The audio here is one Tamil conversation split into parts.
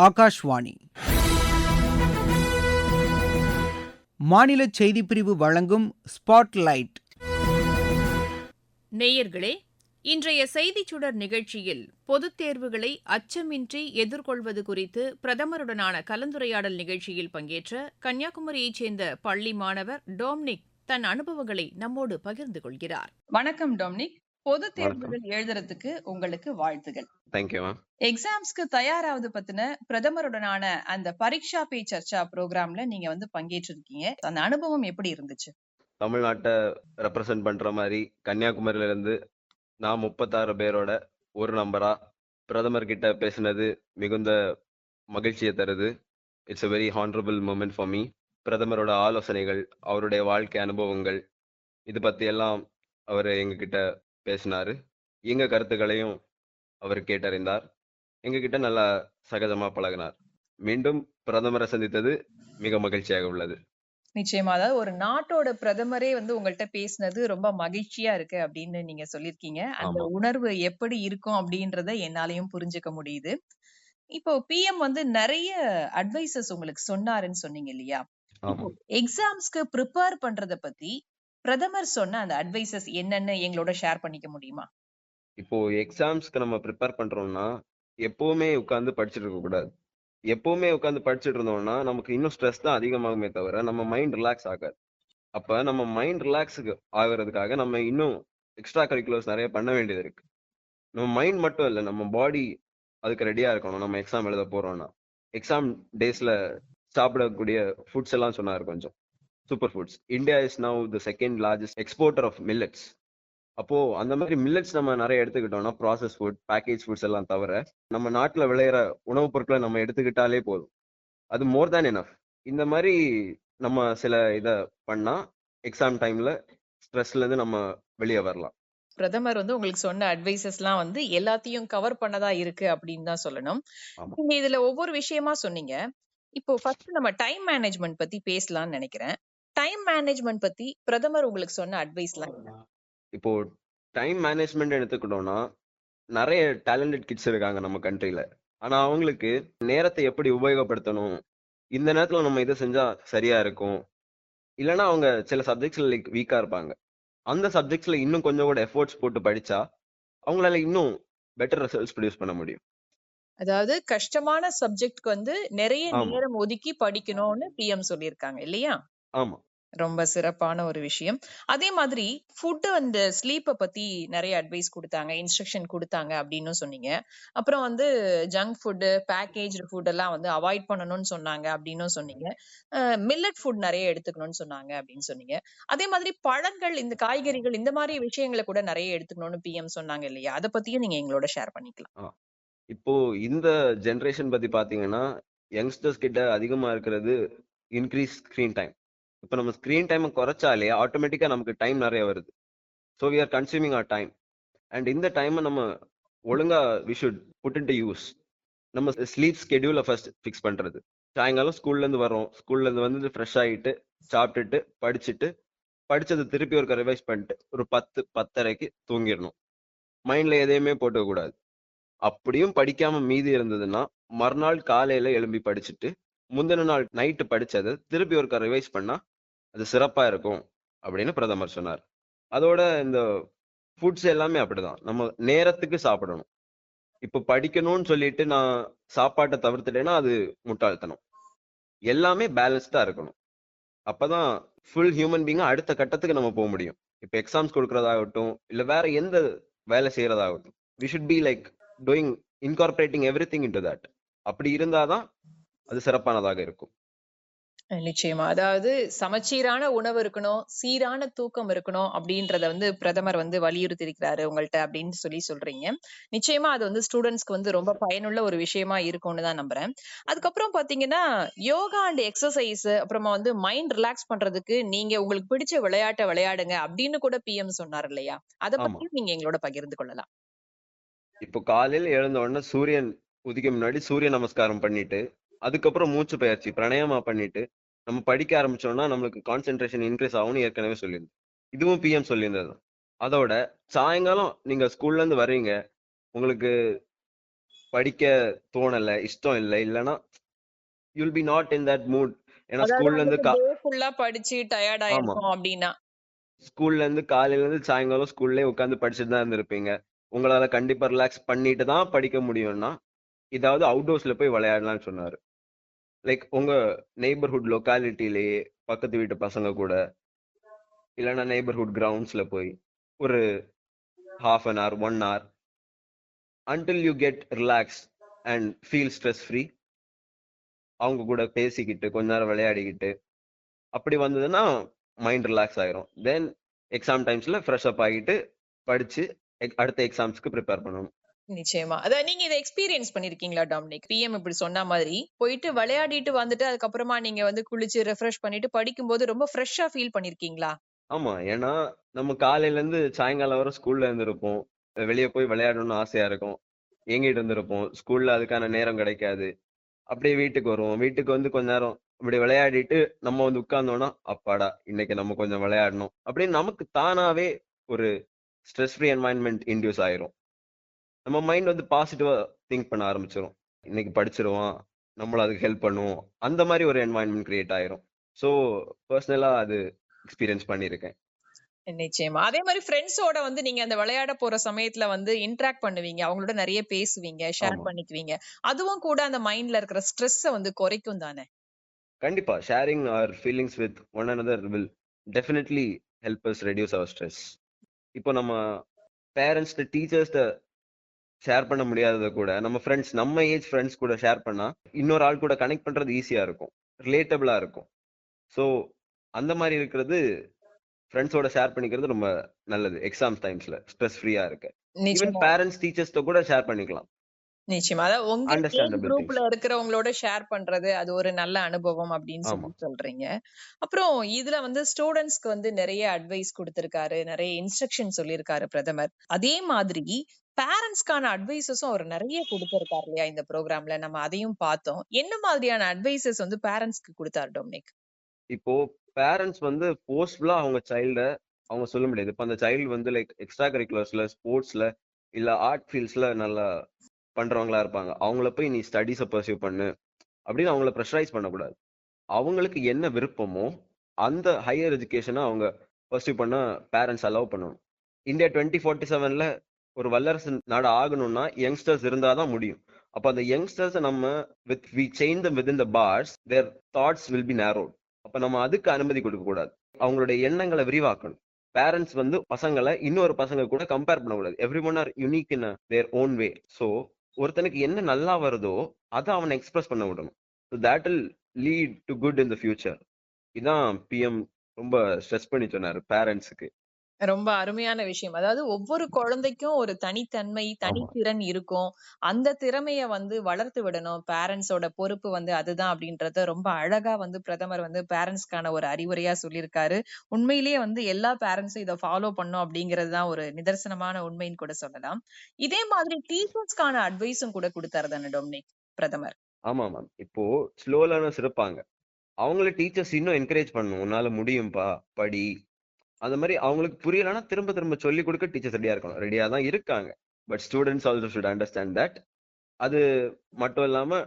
ஆகாஷ்வாணி. மாநில செய்திப்பிரிவு வழங்கும் ஸ்பாட்லைட். நேயர்களே இன்றைய செய்திச் சுடர் நிகழ்ச்சியில் பொதுத் தேர்வுகளை அச்சமின்றி எதிர்கொள்வது குறித்து பிரதமருடனான கலந்துரையாடல் நிகழ்ச்சியில் பங்கேற்ற கன்னியாகுமரியைச் சேர்ந்த பள்ளி மாணவர் டோம்னிக் தன் அனுபவங்களை நம்மோடு பகிர்ந்து கொள்கிறார். வணக்கம் டொமினிக். பொது தேர்வுகள் எழுதுறதுக்கு உங்களுக்கு வாழ்த்துகள். தேங்க்யூ மேம் எக்ஸாம்ஸ்க்கு தயாராவது பத்தின பிரதமருடனான அந்த பரீட்சா பே சர்ச்சா ப்ரோக்ராம்ல நீங்க வந்து பங்கேற்றிருக்கீங்க. அந்த அனுபவம் எப்படி இருந்துச்சு? தமிழ்நாட்டை ரெப்ரசன்ட் பண்ற மாதிரி கன்னியாகுமரியில இருந்து நான் முப்பத்தாறு பேரோட ஒரு நம்பரா பிரதமர் கிட்ட பேசினது மிகுந்த மகிழ்ச்சியை தருது. It's a very honourable moment for me பிரதமரோட ஆலோசனைகள் அவருடைய வாழ்க்கை அனுபவங்கள் இது பத்தி எல்லாம் அவர் எங்ககிட்ட பேசினாரு. எங்க கருத்துக்களையும் அவர் கேட்டறிந்தார். எங்ககிட்ட நல்லா சகஜமா பழகினார். மீண்டும் பிரதமரை சந்தித்தது மிக மகிழ்ச்சியாக உள்ளது. நிச்சயமா. அதாவது ஒரு நாட்டோட பிரதமரே வந்து உங்கள்ட்ட பேசினது ரொம்ப மகிழ்ச்சியா இருக்கு அப்படின்னு நீங்க சொல்லிருக்கீங்க அந்த. உணர்வு எப்படி இருக்கும் அப்படின்றத என்னாலையும் புரிஞ்சுக்க முடியுது. இப்போ பிஎம் வந்து நிறைய அட்வைசஸ் உங்களுக்கு சொன்னாருன்னு சொன்னீங்க இல்லையா? எக்ஸாம்ஸ்க்கு ப்ரிப்பேர் பண்றத பத்தி பிரதமர் சொன்ன அந்த அட்வைசஸ் என்னன்னு எங்களோட ஷேர் பண்ணிக்க முடியுமா? இப்போ எக்ஸாம்ஸ்க்கு நம்ம ப்ரிப்பேர் பண்றோம்னா எப்பவுமே உட்காந்து படிச்சுட்டு இருக்க கூடாது. எப்பவுமே உட்காந்து படிச்சுட்டு இருந்தோம்னா நமக்கு இன்னும் ஸ்ட்ரெஸ் தான் அதிகமாகுமே தவிர நம்ம மைண்ட் ரிலாக்ஸ் ஆகாது. அப்ப நம்ம மைண்ட் ரிலாக்ஸுக்கு ஆகுறதுக்காக நம்ம இன்னும் எக்ஸ்ட்ரா கரிக்குலர்ஸ் நிறைய பண்ண வேண்டியது இருக்கு. நம்ம மைண்ட் மட்டும் இல்லை நம்ம பாடி அதுக்கு ரெடியா இருக்கணும். நம்ம எக்ஸாம் எழுத போறோம்னா. எக்ஸாம் டேஸ்ல சாப்பிடக்கூடிய ஃபுட்ஸ் எல்லாம் சொன்னார் கொஞ்சம். Super foods India is now the second largest exporter of millets அப்போ அந்த மாதிரி மில்லட்ஸ் நம்ம நிறைய எடுத்துக்கிட்டோம்னா ப்ராசஸ் ஃபுட் பேக்கேஜ் ஃபுட்ஸ் எல்லாம் தவிர நம்ம நாட்டுல விளையிற உணவுப் பொருட்களை நம்ம எடுத்துக்கிட்டாலே போதும். அது மோர் தேன் எனஃப் இந்த மாதிரி நம்ம சில இதை பண்ணா எக்ஸாம் டைம்ல ஸ்ட்ரெஸ்ல இருந்து நம்ம வெளியே வரலாம். பிரதமர் வந்து உங்களுக்கு சொன்ன அட்வைசஸ் எல்லாம் வந்து எல்லாத்தையும் கவர் பண்ணதா இருக்கு அப்படின்னு தான் சொல்லணும். நீங்க இதுல ஒவ்வொரு விஷயமா சொன்னீங்க. இப்போ ஃபர்ஸ்ட் நம்ம டைம் மேனேஜ்மெண்ட் பத்தி பேசலாம்னு நினைக்கிறேன். டைம் மேனேஜ்மெண்ட் பத்தி பிரதமர் உங்களுக்கு சொன்ன அட்வைஸ்லாம் என்ன இப்போ டைம் மேனேஜ்மெண்ட் எடுத்துக்கிட்டோம்னா நிறைய டேலண்டட் கிட்ஸ் இருக்காங்க நம்ம கண்ட்ரில ஆனா அவங்களுக்கு நேரத்தை எப்படி உபயோகப்படுத்தணும்? இந்த நேரத்துல நம்ம இதை செஞ்சா சரியா இருக்கும்? இல்லைன்னா அவங்க சில சப்ஜெக்ட்ஸ்ல லைக் வீக்கா இருப்பாங்க. அந்த சப்ஜெக்ட்ஸ்ல இன்னும் கொஞ்சம் கூட எஃபோர்ட்ஸ் போட்டு படிச்சா அவங்களால இன்னும் பெட்டர் ரிசல்ட்ஸ் ப்ரொடியூஸ் பண்ண முடியும். அதாவது கஷ்டமான சப்ஜெக்ட்க்கு வந்து நிறைய ஆமா. நேரம் ஒதுக்கி படிக்கணும்னு பிஎம் சொல்லியிருக்காங்க இல்லையா? ஆமா. ரொம்ப சிறப்பான ஒரு விஷயம். அதே மாதிரி ஃபுட் அந்த ஸ்லீப்பை பத்தி நிறைய அட்வைஸ் கொடுத்தாங்க இன்ஸ்ட்ரக்ஷன் கொடுத்தாங்க அப்படின்னு சொன்னீங்க. அப்புறம் வந்து ஜங்க் ஃபுட் பேக்கேஜ் ஃபுட் எல்லாம் வந்து அவாய்ட் பண்ணணும்னு சொன்னாங்க அப்படின்னும் சொன்னீங்க. மில்லட் ஃபுட் நிறைய எடுத்துக்கணும்னு சொன்னாங்க அப்படின்னு சொன்னீங்க. அதே மாதிரி பழங்கள் இந்த காய்கறிகள் இந்த மாதிரி விஷயங்களை கூட நிறைய எடுத்துக்கணும்னு பிஎம் சொன்னாங்க இல்லையா? அதை பத்தியும் நீங்க எங்களோட ஷேர் பண்ணிக்கலாம். இப்போ இந்த ஜென்ரேஷன் பத்தி பாத்தீங்கன்னா யங்ஸ்டர்ஸ் கிட்ட அதிகமா இருக்கிறது இன்க்ரீஸ் ஸ்க்ரீன் டைம் இப்போ நம்ம ஸ்க்ரீன் டைமை குறைச்சாலே ஆட்டோமேட்டிக்கா நமக்கு டைம் நிறைய வருது. So we are consuming our time and இந்த டைமை நம்ம ஒழுங்கா we should put into use நம்ம ஸ்லீப் ஸ்கெடியூலை ஃபர்ஸ்ட் ஃபிக்ஸ் பண்றது. சாயங்காலம் ஸ்கூல்ல இருந்து வரோம் ஸ்கூல்ல இருந்து வந்து ஃப்ரெஷ் ஆகிட்டு சாப்பிட்டுட்டு படிச்சுட்டு படிச்சதை திருப்பி ஒரு ரிவைஸ் பண்ணிட்டு ஒரு பத்து பத்தரைக்கு தூங்கிடணும். மைண்ட்ல எதையுமே போட்டுக்க கூடாது அப்படியும் படிக்காம மீதி இருந்ததுன்னா மறுநாள் காலையில எழும்பி படிச்சுட்டு முந்தின நாள் நைட்டு படிச்சதை திருப்பி ஒருக்கா ரிவைஸ் பண்ணா அது சிறப்பா இருக்கும் அப்படின்னு பிரதமர் சொன்னார். அதோட இந்த ஃபுட்ஸ் எல்லாமே அப்படிதான். நம்ம நேரத்துக்கு சாப்பிடணும். இப்போ படிக்கணும்னு சொல்லிட்டு நான் சாப்பாட்டை தவிர்த்துட்டேன்னா அது முட்டாள்தனம். எல்லாமே பேலன்ஸ்டா இருக்கணும். அப்பதான் ஃபுல் ஹியூமன் பீங்க அடுத்த கட்டத்துக்கு நம்ம போக முடியும். இப்போ எக்ஸாம்ஸ் கொடுக்கறதாகட்டும் இல்ல வேற எந்த வேலை செய்யறதாகட்டும் we should be like doing incorporating everything into that அப்படி இருந்தாதான் அது சிறப்பானதாக இருக்கும். நிச்சயமா. அதாவது சமச்சீரான உணவு இருக்கணும் சீரான தூக்கம் இருக்கணும் அப்படின்றத வந்து பிரதமர் வந்து வலியுறுத்தி இருக்கிறாரு உங்கள்ட்ட அப்படின்னு சொல்லி சொல்றீங்க. நிச்சயமா அது வந்து ஸ்டூடெண்ட்ஸ்க்கு வந்து ரொம்ப பயனுள்ள ஒரு விஷயமா இருக்கும்னு தான் நம்புறேன். அதுக்கப்புறம் பாத்தீங்கன்னா யோகா அண்ட் எக்ஸசைஸ் அப்புறமா வந்து மைண்ட் ரிலாக்ஸ் பண்றதுக்கு நீங்க உங்களுக்கு பிடிச்ச விளையாட்டை விளையாடுங்க அப்படின்னு கூட பிஎம் சொன்னார் இல்லையா? அதை. பத்தி நீங்க எங்களோட பகிர்ந்து கொள்ளலாம். இப்போ காலையில எழுந்த உடனே சூரியன் உதிக்க முன்னாடி சூரிய நமஸ்காரம் பண்ணிட்டு அதுக்கப்புறம் மூச்சு பயிற்சி பிராணாயாமா பண்ணிட்டு நம்ம படிக்க ஆரம்பிச்சோம்னா நம்மளுக்கு கான்சென்ட்ரேஷன் இன்க்ரீஸ் ஆகும்னு ஏற்கனவே சொல்லியிருந்தேன். இதுவும் பிஎம் சொல்லியிருந்தது அதோட சாயங்காலம் நீங்க ஸ்கூல்ல இருந்து வர்றீங்க. உங்களுக்கு படிக்க தோணல இஷ்டம் இல்ல இல்லைன்னா you'll be not in that mood ஏன்னா ஸ்கூல்ல இருந்து ஃபுல்லா படிச்சு டயர்ட் ஆயிருக்கும் அப்படின்னா. ஸ்கூல்ல இருந்து காலையில இருந்து சாயங்காலம் ஸ்கூல்லே உட்காந்து படிச்சுட்டு தான் இருந்திருப்பீங்க. உங்களால கண்டிப்பா ரிலாக்ஸ் பண்ணிட்டு தான் படிக்க முடியும்னா இதாவது அவுட்டோர்ஸ்ல போய் விளையாடலாம்னு சொன்னாரு. லைக் உங்க நெய்பர்ஹுட் லொக்காலிட்டிலேயே பக்கத்து வீட்டு பசங்க கூட இல்லைன்னா நெய்பர்ஹுட் கிரவுண்ட்ஸ்ல போய் ஒரு half an hour one hour until you get relax and feel stress free அவங்க கூட பேசிக்கிட்டு கொஞ்ச நேரம் விளையாடிக்கிட்டு அப்படி வந்ததுன்னா மைண்ட் ரிலாக்ஸ் ஆயிரும். தென் எக்ஸாம் டைம்ஸ்ல ஃப்ரெஷ் அப் ஆகிட்டு படிச்சு அடுத்த எக்ஸாம்ஸ்க்கு ப்ரிப்பேர் பண்ணணும். நிச்சயமா. அதான் நீங்க இதை எக்ஸ்பீரியன்ஸ் பண்ணிருக்கீங்களா டாமினிக் பிஎம் இப்படி சொன்ன மாதிரி போயிட்டு விளையாடிட்டு வந்துட்டு அதுக்கப்புறமா நீங்க வந்து குளிச்சு ரெஃப்ரெஷ் பண்ணிட்டு படிக்கும்போது ரொம்ப ஃப்ரெஷ்ஷா ஃபீல் பண்ணிருக்கீங்களா? ஆமா. ஏன்னா நம்ம காலையில இருந்து சாயங்காலம் வர ஸ்கூல்ல இருந்திருப்போம். வெளியே போய் விளையாடணும்னு ஆசையா இருக்கும். ஏங்கிட்டு இருந்திருப்போம். ஸ்கூல்ல அதுக்கான நேரம் கிடைக்காது. அப்படியே வீட்டுக்கு வருவோம். வீட்டுக்கு வந்து கொஞ்ச நேரம் இப்படி விளையாடிட்டு நம்ம வந்து உட்கார்ந்தோம்னா அப்பாடா இன்னைக்கு நம்ம கொஞ்சம் விளையாடணும். அப்படின்னு நமக்கு தானாவே ஒரு ஸ்ட்ரெஸ் ஃப்ரீ என்வாயன்மெண்ட் இன்டியூஸ் ஆயிரும். நம்ம மைண்ட் வந்து பாசிட்டிவா திங்க் பண்ண ஆரம்பிச்சிரும். இன்னைக்கு படிச்சிருவான் நம்மள அதுக்கு ஹெல்ப் பண்ணுவோம் அந்த மாதிரி ஒரு என்வாயன்மெண்ட் கிரியேட் ஆயிரும். ஸோ பர்சனலா அது எக்ஸ்பீரியன்ஸ் பண்ணியிருக்கேன் நிச்சயமா. அதே மாதிரி ஃப்ரெண்ட்ஸோட வந்து நீங்க அந்த விளையாட போற சமயத்துல வந்து இன்டராக்ட் பண்ணுவீங்க. அவங்களோட நிறைய பேசுவீங்க ஷேர் பண்ணிக்குவீங்க. அதுவும் கூட அந்த மைண்ட்ல இருக்கிற ஸ்ட்ரெஸ்ஸ வந்து குறைக்கும் தானே? கண்டிப்பா. Sharing our feelings with one another will definitely help us reduce our stress இப்போ நம்ம பேரண்ட்ஸ்ட டீச்சர்ஸ்ட ஷேர் பண்ண முடியாததை கூட நம்ம ஃப்ரெண்ட்ஸ் நம்ம ஏஜ் ஃப்ரெண்ட்ஸ் கூட ஷேர் பண்ணா இன்னொரு ஆள் கூட கனெக்ட் பண்றது ஈஸியா இருக்கும். ரிலேட்டபிளா இருக்கும். ஸோ அந்த மாதிரி இருக்கிறது ஃப்ரெண்ட்ஸோட ஷேர் பண்ணிக்கிறது ரொம்ப நல்லது. எக்ஸாம் டைம்ஸ்ல ஸ்ட்ரெஸ் ஃப்ரீயா இருக்கு. ஈவன் பேரண்ட்ஸ் டீச்சர்ஸ்ட கூட ஷேர் பண்ணிக்கலாம். நிச்சயமா. அதாவது உங்க குரூப்ல இருக்கிறவங்களோட ஷேர் பண்றது அது ஒரு நல்ல அனுபவம் அப்படின்னு சொல்லி சொல்றீங்க. அப்புறம் இதுல வந்து ஸ்டூடெண்ட்ஸ்க்கு வந்து நிறைய அட்வைஸ் கொடுத்திருக்காரு. நிறைய இன்ஸ்ட்ரக்ஷன் சொல்லியிருக்காரு பிரதமர். அதே மாதிரி பேரண்ட்ஸ்க்கான அட்வைசஸும் அவர் நிறைய கொடுத்திருக்காரு இல்லையா இந்த ப்ரோக்ராம்ல? நம்ம அதையும் பார்த்தோம். என்ன மாதிரியான அட்வைசஸ் வந்து பேரண்ட்ஸ்க்கு கொடுத்தாரு டொமினிக்? இப்போ பேரண்ட்ஸ் வந்து போர்ஸ்ஃபுல்லா அவங்க சைல்ட அவங்க சொல்ல முடியாது. இப்போ அந்த சைல்டு வந்து லைக் எக்ஸ்ட்ரா கரிக்குலர்ஸ்ல ஸ்போர்ட்ஸ்ல இல்ல ஆர்ட் ஃபீல்ட்ஸ்ல நல்லா பண்றவங்களா இருப்பாங்க. அவங்கள போய் நீ ஸ்டடிஸை பர்சியூ பண்ணு அப்படின்னு அவங்கள ப்ரெஷரைஸ் பண்ணக்கூடாது. அவங்களுக்கு என்ன விருப்பமோ அந்த ஹையர் எஜுகேஷனை அவங்க பர்சியூ பண்ண பேரண்ட்ஸ் அலோவ் பண்ணணும். இந்தியா டுவெண்ட்டி ஃபார்ட்டி செவன்ல ஒரு வல்லரசு நாடு ஆகணும்னா யங்ஸ்டர்ஸ் இருந்தாதான் முடியும். அப்ப அந்த யங்ஸ்டர்ஸ் நம்ம with we chain them within the bars their thoughts will be narrowed அப்ப நம்ம அதுக்கு அனுமதி கொடுக்க கூடாது. அவங்களுடைய எண்ணங்களை விரிவாக்கணும். பேரண்ட்ஸ் வந்து பசங்களை இன்னொரு பசங்க கூட கம்பேர் பண்ணக்கூடாது. Everyone are unique in their own way so ஒருத்தனுக்கு என்ன நல்லா வருதோ அதை அவனை எக்ஸ்பிரஸ் பண்ண விடணும். So that will lead to good in the future இதான் பிஎம் ரொம்ப ஸ்ட்ரெஸ் பண்ணி சொன்னார் பேரண்ட்ஸுக்கு ரொம்ப அருமையான விஷயம். அதாவது ஒவ்வொரு குழந்தைக்கும் ஒரு தனித்தன்மை தனித்திறன் இருக்கும். அந்த திறமைய வந்து வளர்த்து விடணும். பேரண்ட்ஸோட பொறுப்பு வந்து அதுதான் அப்படின்றத ரொம்ப அழகா வந்து பிரதமர் வந்து பேரண்ட்ஸ்க்கான ஒரு அறிவுரையா சொல்லியிருக்காரு. உண்மையிலேயே வந்து எல்லா பேரண்ட்ஸும் இதை ஃபாலோ பண்ணும் அப்படிங்கிறது தான் ஒரு நிதர்சனமான உண்மைன்னு கூட சொல்லலாம். இதே மாதிரி டீச்சர்ஸ்க்கான அட்வைஸும் கூட கொடுத்தாரு தானே டொமினிக் பிரதமர்? ஆமா மேம் இப்போ ஸ்லோ லேர்னர்ஸ் இருப்பாங்க அவங்கள டீச்சர்ஸ் இன்னும் என்கரேஜ் பண்ணணும். உன்னால முடியும்பா? படி. அந்த மாதிரி அவங்களுக்கு புரியலன்னா திரும்ப திரும்ப சொல்லி கொடுக்க டீச்சர்ஸ் ரெடியா இருக்கணும். ரெடியா தான் இருக்காங்க. But students also should understand that அது மட்டும் இல்லாம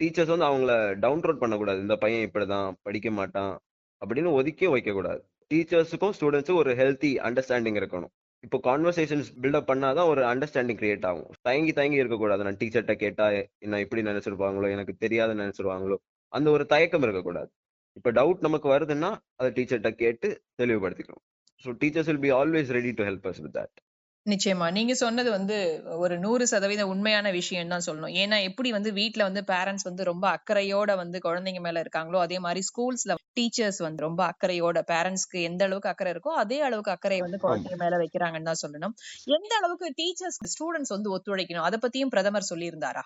டீச்சர்ஸ் வந்து அவங்கள டவுன் ரோட் பண்ணக்கூடாது. இந்த பையன் இப்படிதான் படிக்க மாட்டான் அப்படின்னு ஒதுக்கியும் வைக்க கூடாது டீச்சர்ஸுக்கும் ஸ்டூடெண்ட்ஸுக்கும் ஒரு ஹெல்த்தி அண்டர்ஸ்டாண்டிங் இருக்கணும். இப்போ கான்வர்சேஷன்ஸ் பில்டப் பண்ணாதான் ஒரு அண்டர்ஸ்டாண்டிங் கிரியேட் ஆகும். தயங்கி தயங்கி இருக்கக்கூடாது. நான் டீச்சர்கிட்ட கேட்டா என்ன இப்படி நினைச்சிருப்பாங்களோ எனக்கு தெரியாத நினைச்சிருவாங்களோ அந்த ஒரு தயக்கம் இருக்கக்கூடாது. இப்போ டவுட் நமக்கு வருதுன்னா அதை டீச்சர்கிட்ட கேட்டு தெளிவுபடுத்திக்கணும். So teachers will be always ready to help us with that நிச்சயமா. நீங்க சொன்னது வந்து ஒரு நூறு சதவீதம் உண்மையான விஷயம் தான் சொல்லணும். ஏன்னா எப்படி வந்து வீட்ல வந்து பேரண்ட்ஸ் வந்து ரொம்ப அக்கறையோட வந்து குழந்தைங்க மேல இருக்காங்களோ அதே மாதிரி ஸ்கூல்ஸ்ல டீச்சர்ஸ் வந்து ரொம்ப அக்கறையோட பேரண்ட்ஸ்க்கு எந்த அளவுக்கு அக்கறை இருக்கோ அதே அளவுக்கு அக்கறை வந்து குழந்தைங்க மேல வைக்கிறாங்கன்னு தான் சொல்லணும். எந்த அளவுக்கு டீச்சர்ஸ் ஸ்டூடெண்ட்ஸ் வந்து ஒத்துழைக்கணும்? அதை பத்தியும் பிரதமர் சொல்லியிருந்தாரா?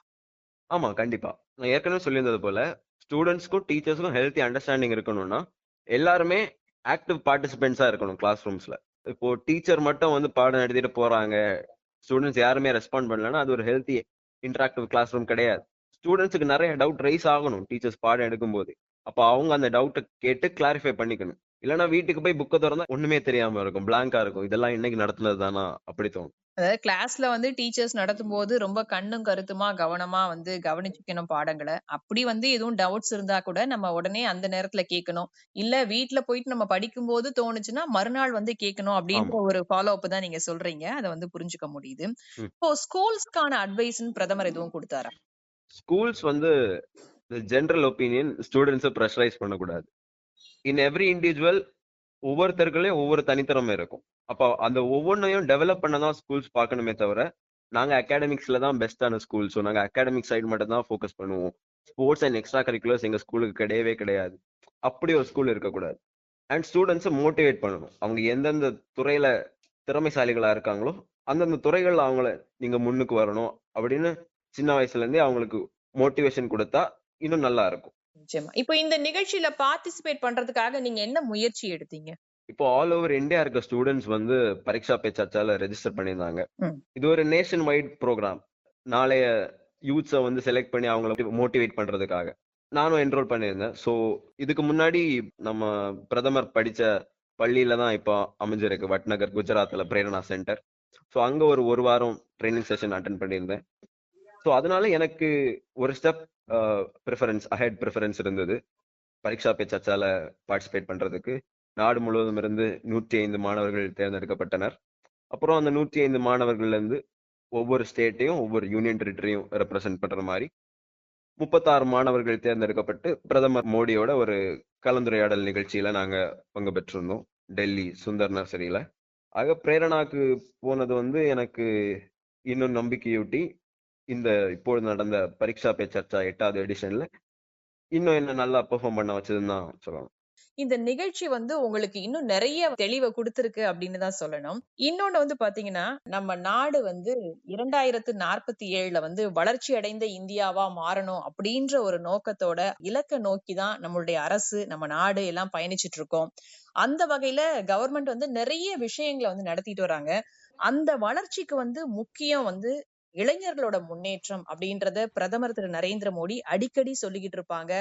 ஆமா கண்டிப்பா. நான் ஏற்கனவே சொல்லியிருந்தது போல ஸ்டூடெண்ட்ஸ்க்கும் டீச்சர்ஸ்க்கும் ஹெல்த்தி அண்டர்ஸ்டாண்டிங் இருக்கணும்னா எல்லாருமே ஆக்டிவ் பார்ட்டிசிபென்ட்ஸா இருக்கணும் கிளாஸ் ரூம்ஸ்ல இப்போ டீச்சர் மட்டும் வந்து பாடம் நடத்திட்டு போறாங்க. ஸ்டூடெண்ட்ஸ் யாருமே ரெஸ்பாண்ட் பண்ணலன்னா அது ஒரு ஹெல்த்தி இன்டராக்டிவ் கிளாஸ் ரூம் கிடையாது ஸ்டூடெண்ட்ஸுக்கு நிறைய டவுட் ரைஸ் ஆகணும் டீச்சர்ஸ் பாடம் எடுக்கும்போது. அப்போ அவங்க அந்த டவுட்டை கேட்டு கிளாரிஃபை பண்ணிக்கணும். இல்லைன்னா வீட்டுக்கு போய் புக்கை திறந்தா ஒண்ணுமே தெரியாம இருக்கும் பிளாங்கா இருக்கும். இதெல்லாம் இன்னைக்கு நடத்துனது தானா அப்படி தோணும். அதாவது கிளாஸ்ல வந்து டீச்சர்ஸ் நடத்தும்போது ரொம்ப கண்ணும் கருத்துமா கவனமா வந்து கவனிச்சுக்கணும் பாடங்களை. அப்படி வந்து எதுவும் டவுட்ஸ் இருந்தா கூட நம்ம உடனே அந்த நேரத்துல கேட்கணும். இல்ல வீட்ல போயிட்டு நம்ம படிக்கும்போது தோணுச்சுன்னா மறுநாள் வந்து கேட்கணும் அப்படின்ற ஆமா. ஒரு ஃபாலோ அப் தான் நீங்க சொல்றீங்க. அதை வந்து புரிஞ்சுக்க முடியுது. ம். இப்போ ஸ்கூல்ஸ்க்கான அட்வைஸ்ன்னு பிரதமர் எதுவும் கொடுத்தாரா? ஸ்கூல்ஸ் வந்து ஜென்ரல் ஒப்பீனியன் ஸ்டூடெண்ட்ஸை ப்ரெஷரைஸ் பண்ணக்கூடாது. இன் எவ்ரி இண்டிவிஜுவல் ஒவ்வொருத்தர்களையும் ஒவ்வொரு தனித்திறமை இருக்கும். அப்போ அந்த ஒவ்வொன்றையும் டெவலப் பண்ண தான் ஸ்கூல்ஸ் பார்க்கணுமே தவிர நாங்க அகாடமிக்ஸ்ல தான் பெஸ்டான ஸ்கூல் ஸோ நாங்க அகாடமிக் சைடு மட்டும் தான் ஃபோக்கஸ் பண்ணுவோம். ஸ்போர்ட்ஸ் அண்ட் எக்ஸ்ட்ரா கரிக்குலர்ஸ் எங்க ஸ்கூலுக்கு கிடையவே கிடையாது. அப்படி ஒரு ஸ்கூல் இருக்கக்கூடாது. அண்ட் ஸ்டூடெண்ட்ஸை மோட்டிவேட் பண்ணணும். அவங்க எந்தெந்த துறையில திறமைசாலிகளா இருக்காங்களோ அந்தந்த துறைகளில் அவங்கள நீங்க முன்னுக்கு வரணும் அப்படின்னு சின்ன வயசுல இருந்தே அவங்களுக்கு மோட்டிவேஷன் கொடுத்தா இன்னும் நல்லா இருக்கும். நிச்சயமா. இப்போ இந்த நிகழ்ச்சியில பார்ட்டிசிபேட் பண்றதுக்காக நீங்க என்ன முயற்சி எடுத்தீங்க? இப்போ ஆல் ஓவர் இந்தியா இருக்க ஸ்டூடெண்ட்ஸ் வந்து பரீட்சா பே சர்ச்சால ரெஜிஸ்டர் பண்ணியிருந்தாங்க. இது ஒரு நேஷன் வைட் ப்ரோக்ராம் நாளைய யூத்ஸை வந்து செலக்ட் பண்ணி அவங்கள மோட்டிவேட் பண்றதுக்காக. நானும் என்ரோல் பண்ணியிருந்தேன். ஸோ இதுக்கு முன்னாடி நம்ம பிரதமர் படிச்ச பள்ளியில தான் இப்போ அமைஞ்சிருக்கு. வட்நகர் குஜராத்ல பிரேரணா சென்டர் ஸோ அங்க ஒரு ஒரு வாரம் ட்ரைனிங் செஷன் அட்டன் பண்ணியிருந்தேன். ஸோ அதனால எனக்கு ஒரு ஸ்டெப் ப்ரிஃபரன்ஸ் அஹெட் ப்ரிஃபரன்ஸ் இருந்தது. பரீட்சா பே சர்ச்சால பார்ட்டிசிபேட் பண்றதுக்கு. நாடு முழுவதும் இருந்து நூற்றி ஐந்து மாணவர்கள் தேர்ந்தெடுக்கப்பட்டனர். அப்புறம் அந்த நூற்றி ஐந்து மாணவர்கள்ல இருந்து ஒவ்வொரு ஸ்டேட்டையும் ஒவ்வொரு யூனியன் டெரிட்டரியும் ரெப்ரசென்ட் பண்ற மாதிரி முப்பத்தாறு மாணவர்கள் தேர்ந்தெடுக்கப்பட்டு பிரதமர் மோடியோட ஒரு கலந்துரையாடல் நிகழ்ச்சியில நாங்க பங்கு பெற்றிருந்தோம். டெல்லி சுந்தர் நர்சரியில. ஆக பிரேரணாக்கு போனது வந்து எனக்கு இன்னும் நம்பிக்கையூட்டி இந்த இப்போது நடந்த பரீட்சா பே சர்ச்சா எட்டாவது எடிஷன்ல இன்னும் என்ன நல்லா பெர்ஃபார்ம் பண்ண வச்சதுன்னு தான் சொல்லணும். இந்த நிகழ்ச்சி வந்து உங்களுக்கு இன்னும் நிறைய தெளிவை கொடுத்துருக்கு அப்படின்னு தான் சொல்லணும். இன்னொன்னு வந்து பாத்தீங்கன்னா நம்ம நாடு வந்து இரண்டாயிரத்து நாற்பத்தி ஏழுல வந்து வளர்ச்சி அடைந்த இந்தியாவா மாறணும் அப்படின்ற ஒரு நோக்கத்தோட இலக்க நோக்கி தான் நம்மளுடைய அரசு நம்ம நாடு எல்லாம் பயணிச்சிட்டு இருக்கோம். அந்த வகையில கவர்மெண்ட் வந்து நிறைய விஷயங்களை வந்து நடத்திட்டு வராங்க. அந்த வளர்ச்சிக்கு வந்து முக்கியம் வந்து இளைஞர்களோட முன்னேற்றம் அப்படின்றத பிரதமர் திரு. நரேந்திர மோடி அடிக்கடி சொல்லிக்கிட்டு இருப்பாங்க.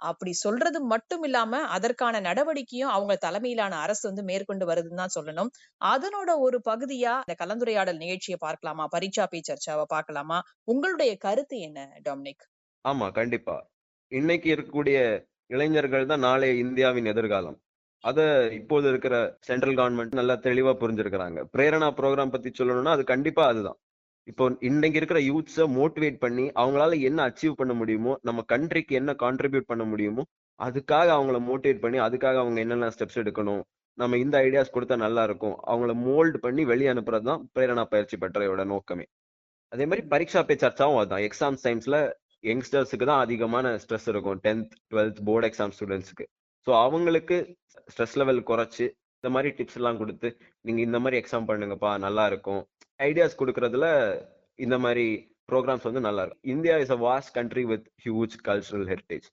அப்படி சொல்றது மட்டும் இல்லாம அதற்கான நடவடிக்கையும் அவங்க தலைமையிலான அரசு வந்து மேற்கொண்டு வருதுன்னு தான் சொல்லணும். அதனோட ஒரு பகுதியா இந்த கலந்துரையாடல் நிகழ்ச்சியை பார்க்கலாமா? பரீட்சா பே சர்ச்சாவை பார்க்கலாமா? உங்களுடைய கருத்து என்ன டாமினிக்? ஆமா கண்டிப்பா. இன்னைக்கு இருக்கக்கூடிய இளைஞர்கள் தான் நாளைய இந்தியாவின் எதிர்காலம். அத இப்போது இருக்கிற சென்ட்ரல் கவர்மெண்ட் நல்லா தெளிவா புரிஞ்சிருக்கிறாங்க. பிரேரணா ப்ரோக்ராம் பத்தி சொல்லணும்னா அது கண்டிப்பா அதுதான். இப்போ இன்னைக்கு இருக்கிற யூத்ஸை மோட்டிவேட் பண்ணி அவங்களால என்ன அச்சீவ் பண்ண முடியுமோ நம்ம கண்ட்ரிக்கு என்ன கான்ட்ரிபியூட் பண்ண முடியுமோ அதுக்காக அவங்கள மோட்டிவேட் பண்ணி அதுக்காக அவங்க என்னென்ன ஸ்டெப்ஸ் எடுக்கணும் நம்ம இந்த ஐடியாஸ் கொடுத்தா நல்லா இருக்கும் அவங்கள மோல்டு பண்ணி வெளியே அனுப்புறது தான் பிரேரணா பயிற்சி பெற்றையோட நோக்கமே. அதே மாதிரி பரீட்சா பே சர்ச்சாவும் அதுதான். எக்ஸாம் டைம்ஸ்ல யங்ஸ்டர்ஸுக்கு தான் அதிகமான ஸ்ட்ரெஸ் இருக்கும் டென்த் டுவெல்த் போர்டு எக்ஸாம் ஸ்டூடெண்ட்ஸ்க்கு ஸோ அவங்களுக்கு ஸ்ட்ரெஸ் லெவல் குறைச்சு இந்த மாதிரி டிப்ஸ் எல்லாம் கொடுத்து நீங்க இந்த மாதிரி எக்ஸாம் பண்ணுங்கப்பா நல்லா இருக்கும் ஐடியாஸ் கொடுக்கறதுல இந்த மாதிரி ப்ரோக்ராம்ஸ் வந்து நல்லா இருக்கும். India is a vast country with huge cultural heritage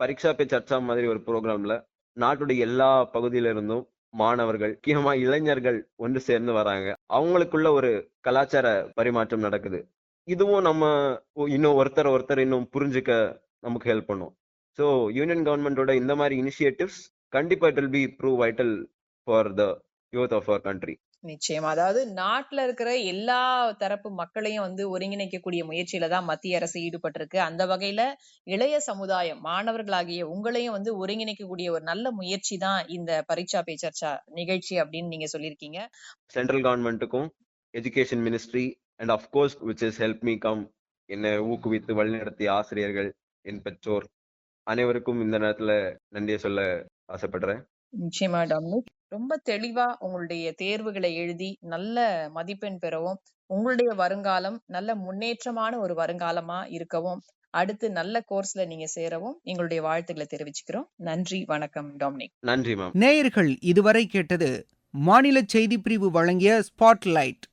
Pariksha Pe Charcha மாதிரி ஒரு ப்ரோக்ராம்ல நாட்டுடைய எல்லா பகுதியில இருந்தும் மாணவர்கள் முக்கியமா இளைஞர்கள் ஒன்று சேர்ந்து வராங்க. அவங்களுக்குள்ள ஒரு கலாச்சார பரிமாற்றம் நடக்குது. இதுவும் நம்ம இன்னும் ஒருத்தர் ஒருத்தர் இன்னும் புரிஞ்சுக்க நமக்கு ஹெல்ப் பண்ணும். ஸோ யூனியன் கவர்மெண்டோட இந்த மாதிரி இனிஷியேட்டிவ்ஸ் கண்டிப்பா it will be prove vital for the youth of our country நிச்சயமா. அதாவது நாட்டுல இருக்கிற எல்லா தரப்பு மக்களையும் வந்து ஒருங்கிணைக்கக்கூடிய முயற்சியில தான் மத்திய அரசு ஈடுபட்டிருக்கு. அந்த வகையில இளைய சமுதாயம் மாணவர்களாகிய உங்களையும் வந்து ஒருங்கிணைக்கக்கூடிய ஒரு நல்ல முயற்சி தான் இந்த பரீட்சா பே சர்ச்சா நிகழ்ச்சி அப்படின்னு நீங்க சொல்லியிருக்கீங்க. Central கவர்மெண்ட்டுக்கும் education ministry and of course which is help me come என்னை ஊக்குவித்து வழிநடத்திய ஆசிரியர்கள் என் பெற்றோர் அனைவருக்கும் இந்த நேரத்துல நன்றியை சொல்ல ஆசைப்படுறேன். நிச்சயமா டாமினிக் ரொம்ப தெளிவா உங்களுடைய தேர்வுகளை எழுதி நல்ல மதிப்பெண் பெறவும் உங்களுடைய வருங்காலம் நல்ல முன்னேற்றமான ஒரு வருங்காலமா இருக்கவும் அடுத்து நல்ல கோர்ஸ்ல நீங்க சேரவும் எங்களுடைய வாழ்த்துக்களை தெரிவிச்சுக்கிறோம். நன்றி வணக்கம் டாமினிக். நன்றி மேம். நேயர்கள் இதுவரை கேட்டது மாநில செய்திப் பிரிவு வழங்கிய ஸ்பாட்லைட்.